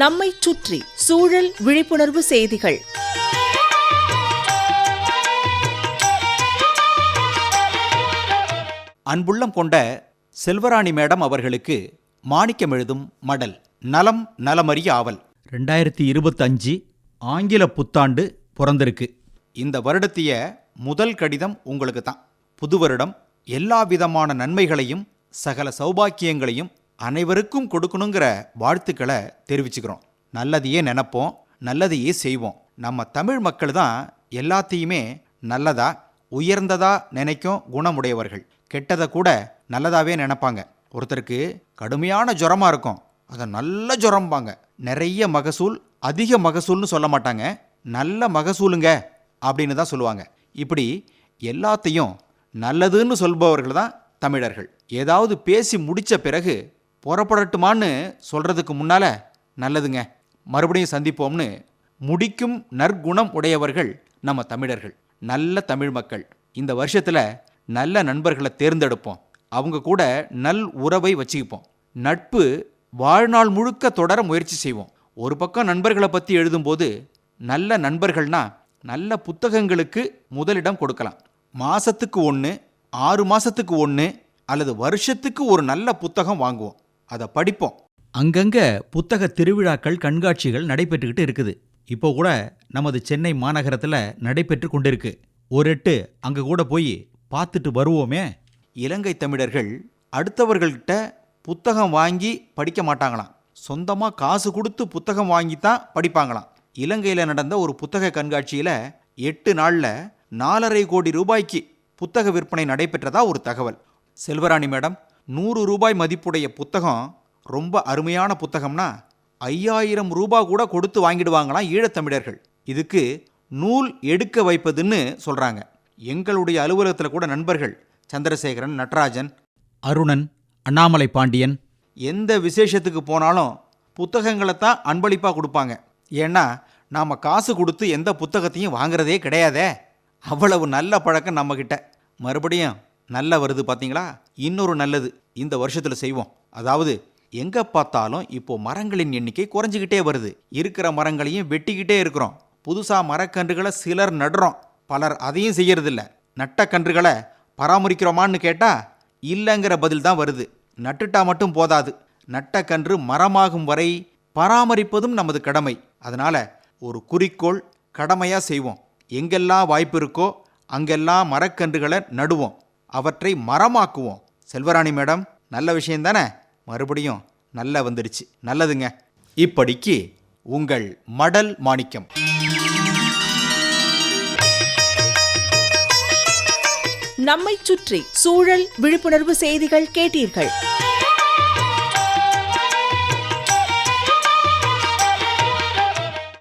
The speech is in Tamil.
நம்மை சுற்றி சூழல் விழிப்புணர்வு செய்திகள். அன்புள்ளம் கொண்ட செல்வராணி மேடம் அவர்களுக்கு மாணிக்கம் எழுதும் மடல் நலம் நலமறிய ஆவல். ரெண்டாயிரத்தி இருபத்தஞ்சு ஆங்கில புத்தாண்டு பிறந்திருக்கு. இந்த வருடத்திய முதல் கடிதம் உங்களுக்கு தான் புது வருடம் எல்லா விதமான நன்மைகளையும் சகல சௌபாக்கியங்களையும் அனைவருக்கும் கொடுக்கணுங்கிற வாழ்த்துக்களை தெரிவிச்சுக்கிறோம். நல்லதையே நினைப்போம் நல்லதையே செய்வோம். நம்ம தமிழ் மக்கள் தான் எல்லாத்தையுமே நல்லதா உயர்ந்ததா நினைக்கும் குணமுடையவர்கள். கெட்டதை கூட நல்லதாவே நினைப்பாங்க. ஒருத்தருக்கு கடுமையான ஜுரமாக இருக்கும். அதை நல்ல ஜுரம்பாங்க. நிறைய மகசூல் அதிக மகசூல்னு சொல்ல மாட்டாங்க. நல்ல மகசூலுங்க அப்படின்னு தான் சொல்லுவாங்க. இப்படி எல்லாத்தையும் நல்லதுன்னு சொல்பவர்கள் தான் தமிழர்கள். ஏதாவது பேசி முடித்த பிறகு புறப்படட்டுமான்னு சொல்கிறதுக்கு முன்னால் நல்லதுங்க. மறுபடியும் சந்திப்போம்னு முடிக்கும் நற்குணம் உடையவர்கள் நம்ம தமிழர்கள். நல்ல தமிழ் மக்கள். இந்த வருஷத்தில் நல்ல நண்பர்களை தேர்ந்தெடுப்போம். அவங்க கூட நல் உறவை வச்சுக்குப்போம். நட்பு வாழ்நாள் முழுக்க தொடர முயற்சி செய்வோம். ஒரு பக்கம் நண்பர்களை பற்றி எழுதும்போது நல்ல நண்பர்கள்னா நல்ல புத்தகங்களுக்கு முதலிடம் கொடுக்கலாம். மாதத்துக்கு ஒன்று ஆறு மாதத்துக்கு ஒன்று அல்லது வருஷத்துக்கு ஒரு நல்ல புத்தகம் வாங்குவோம். அதை படிப்போம். அங்கங்க புத்தக திருவிழாக்கள் கண்காட்சிகள் நடைபெற்றுக்கிட்டு இருக்குது. இப்போ கூட நமது சென்னை மாநகரத்தில் நடைபெற்று கொண்டிருக்கு. ஒரு எட்டு அங்க கூட போய் பார்த்துட்டு வருவோமே. இலங்கை தமிழர்கள் அடுத்தவர்கள்கிட்ட புத்தகம் வாங்கி படிக்க மாட்டாங்களாம். சொந்தமாக காசு கொடுத்து புத்தகம் வாங்கி தான் படிப்பாங்களாம். இலங்கையில் நடந்த ஒரு புத்தக கண்காட்சியில் எட்டு நாளில் நாலரை கோடி ரூபாய்க்கு புத்தக விற்பனை நடைபெற்றதா ஒரு தகவல். செல்வராணி மேடம் நூறு ரூபாய் மதிப்புடைய புத்தகம் ரொம்ப அருமையான புத்தகம்னா ஐயாயிரம் ரூபா கூட கொடுத்து வாங்கிடுவாங்களாம் ஈழத்தமிழர்கள். இதுக்கு நூல் எடுக்க வைப்பதுன்னு சொல்கிறாங்க எங்களுடைய அலுவலகத்தில் கூட நண்பர்கள் சந்திரசேகரன் நடராஜன் அருணன் அண்ணாமலை பாண்டியன் எந்த விசேஷத்துக்கு போனாலும் புத்தகங்களை தான் அன்பளிப்பாக கொடுப்பாங்க. ஏன்னா நாம் காசு கொடுத்து எந்த புத்தகத்தையும் வாங்குறதே கிடையாதே. அவ்வளவு நல்ல பழக்கம் நம்மக்கிட்ட மறுபடியும் நல்ல வருது பார்த்தீங்களா? இன்னொரு நல்லது இந்த வருஷத்தில் செய்வோம். அதாவது எங்கே பார்த்தாலும் இப்போ மரங்களின் எண்ணிக்கை குறைஞ்சிக்கிட்டே வருது. இருக்கிற மரங்களையும் வெட்டிக்கிட்டே இருக்கிறோம். புதுசாக மரக்கன்றுகளை சிலர் நடுறோம். பலர் அதையும் செய்யறதில்ல. நட்ட கன்றுகளை பராமரிக்கிறோமான்னு கேட்டால் இல்லைங்கிற பதில் தான் வருது. நட்டுட்டா மட்டும் போதாது. நட்ட கன்று மரமாகும் வரை பராமரிப்பதும் நமது கடமை. அதனால் ஒரு குறிக்கோள் கடமையாக செய்வோம். எங்கெல்லாம் வாய்ப்பு இருக்கோ அங்கெல்லாம் மரக்கன்றுகளை நடுவோம். அவற்றை மரமாக்குவோம். செல்வராணி மேடம் நல்ல விஷயம் தானே? மறுபடியும் நல்ல வந்துடுச்சு. நல்லதுங்க. இப்படிக்கு உங்கள் மடல் மாணிக்கம். நம்மை சுற்றி சூழல் விழிப்புணர்வு செய்திகள் கேட்டீர்கள்.